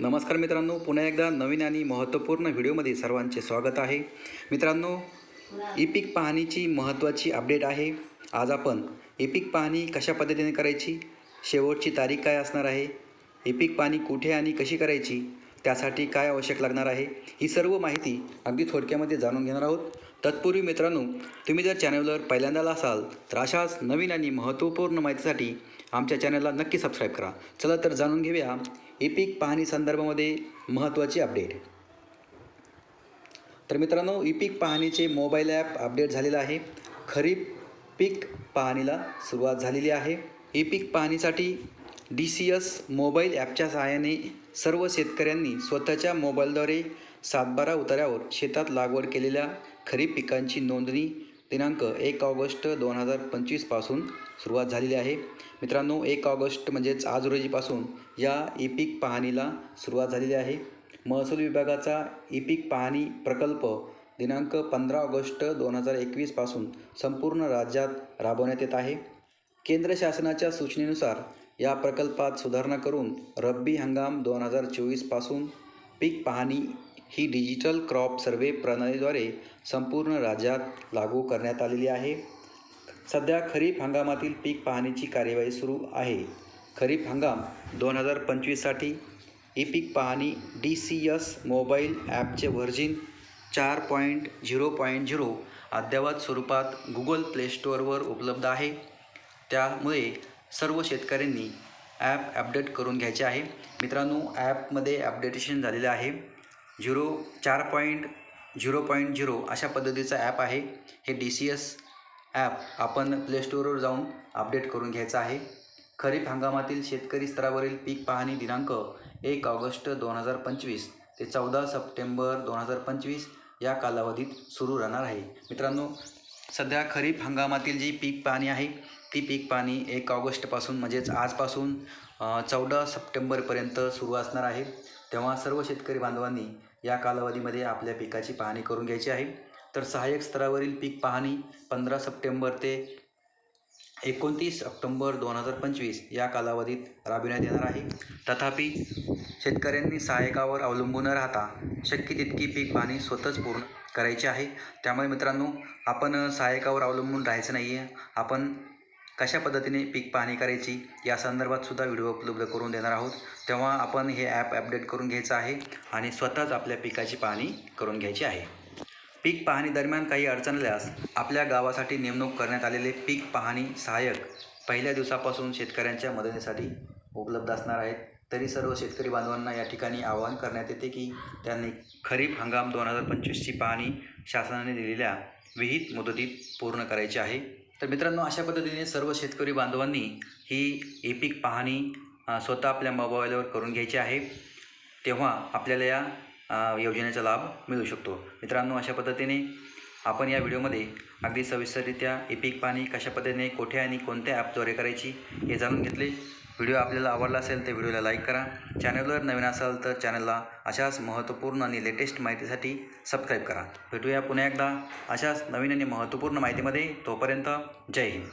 नमस्कार मित्रांनो पुन्हा एकदा नवीन आणि महत्त्वपूर्ण व्हिडिओमध्ये सर्वांचे स्वागत आहे. मित्रांनो ई पाहणीची महत्त्वाची अपडेट आहे. आज आपण इपिक पाहणी कशा पद्धतीने करायची शेवटची तारीख काय असणार आहे इपिक पाहणी कुठे आणि कशी करायची त्यासाठी काय आवश्यक लागणार आहे ही सर्व माहिती अगदी थोडक्यामध्ये जाणून घेणार आहोत. तत्पूर्वी मित्रांनो तुम्ही जर चॅनलवर पहिल्यांदाला असाल तर अशाच नवीन आणि महत्त्वपूर्ण माहितीसाठी आमच्या चॅनलला नक्की सबस्क्राईब करा. चला तर जाणून घेऊया ई पाहणी संदर्भामध्ये महत्त्वाची अपडेट तर मित्रांनो ई पाहणीचे मोबाईल ॲप अपडेट झालेलं आहे. खरीप पीक पाहणीला सुरुवात झालेली आहे. ई पीक पाहणीसाठी डी सी एस मोबाईल ॲपच्या सहाय्याने सर्व शेतकऱ्यांनी स्वतःच्या मोबाईलद्वारे सातबारा उतार्यावर शेतात लागवड केलेल्या खरीप पिकांची नोंदणी दिनांक एक ऑगस्ट दोन हजार पंचवीसपासून सुरुवात झालेली आहे. मित्रांनो एक ऑगस्ट म्हणजेच आज रोजीपासून या ई पीक पाहणीला सुरुवात झालेली आहे. महसूल विभागाचा ई पीक पाहणी प्रकल्प दिनांक पंधरा ऑगस्ट दोन हजार एकवीसपासून संपूर्ण राज्यात राबवण्यात येत आहे. केंद्र शासनाच्या सूचनेनुसार या प्रकल्पात सुधारणा करून रब्बी हंगाम दोन हजार चोवीसपासून पीक पाहणी ही डिजिटल क्रॉप सर्वे प्रणालीद्वारे संपूर्ण राज्यात लागू करण्यात आलेली आहे. सध्या खरीप हंगामातील पीक पाहणीची कार्यवाही सुरू आहे. खरीप हंगाम दोन हजार पंचवीससाठी. ई पीक पाहणी डी सी एस मोबाईल ॲपचे व्हर्जिन चार पॉईंट झिरो पॉईंट झिरो अद्ययावत स्वरूपात गुगल प्ले स्टोअरवर उपलब्ध आहे. त्यामुळे सर्व शेतकऱ्यांनी ॲप अपडेट करून घ्यायचे आहे. मित्रांनो ॲपमध्ये अपडेटेशन झालेलं आहे. झिरो चार पॉईंट झिरो पॉईंट झिरो अशा पद्धतीचं ॲप आहे. हे डी सी एस ॲप आपण प्लेस्टोरवर जाऊन अपडेट करून घ्यायचं आहे. खरीप हंगामातील शेतकरी स्तरावरील पीक पाहणी दिनांक एक ऑगस्ट दोन हजार पंचवीस ते चौदा सप्टेंबर दोन हजार पंचवीस या कालावधीत सुरू राहणार आहे. मित्रांनो सध्या खरीप हंगामातील जी पीक पाहणी आहे ती पीक पाणी एक ऑगस्टपासून म्हणजेच आजपासून चौदा सप्टेंबरपर्यंत सुरू असणार आहे. तेव्हा सर्व शेतकरी बांधवांनी या कालावधीमध्ये आपल्या पिकाची पाहणी करून घ्यायची आहे. तर सहाय्यक स्तरावरील पीक पाहणी पंधरा सप्टेंबर ते एकोणतीस ऑक्टोंबर दोन हजार पंचवीस या कालावधीत राबविण्यात येणार आहे. तथापि शेतकऱ्यांनी सहाय्यकावर अवलंबून न राहता शक्य तितकी पीक पाहणी स्वतःच पूर्ण करायची आहे. त्यामुळे मित्रांनो आपण सहाय्यकावर अवलंबून राहायचं नाही आहे आपण कशा पद्धतीने पीक पाहणी करायची या संदर्भात सुद्धा व्हिडिओ उपलब्ध करून देणार आहोत. तेव्हा आपण हे ॲप अपडेट करून घ्यायचं आहे आणि स्वतःच आपल्या पिकाची पाहणी करून घ्यायची आहे. पीक पाहणी दरम्यान काही अडचण आल्यास आपल्या गावासाठी नेमणूक करण्यात आलेले पीक पाहणी सहाय्यक पहिल्या दिवसापासून शेतकऱ्यांच्या मदतीसाठी उपलब्ध असणार आहेत. तरी सर्व शेतकरी बांधवांना या ठिकाणी आवाहन करण्यात येते की त्यांनी खरीप हंगाम दोन हजार पंचवीसची पाहणी शासनाने दिलेल्या विहित मुदतीत पूर्ण करायची आहे. तर मित्रांनो अशा पद्धतीने सर्व शेतकरी बांधवांनी ही ए पीक पाहणी स्वतः आपल्या मोबाईलवर करून घ्यायची आहे. तेव्हा आपल्याला या योजनेचा लाभ मिळू शकतो. मित्रांनो अशा पद्धतीने आपण या व्हिडिओमध्ये अगदी सविस्तररित्या ए पीक पाहणी कशा पद्धतीने कोठे आणि कोणत्या ॲपद्वारे करायची हे जाणून घेतले. व्हिडिओ आपल्याला आवडला असेल तर व्हिडिओला लाईक करा. चॅनलवर नवीन असाल तर चॅनलला अशाच महत्त्वपूर्ण आणि लेटेस्ट माहितीसाठी सबस्क्राईब करा. भेटूया पुन्हा एकदा अशाच नवीन आणि महत्त्वपूर्ण माहितीमध्ये. तोपर्यंत जय हिंद.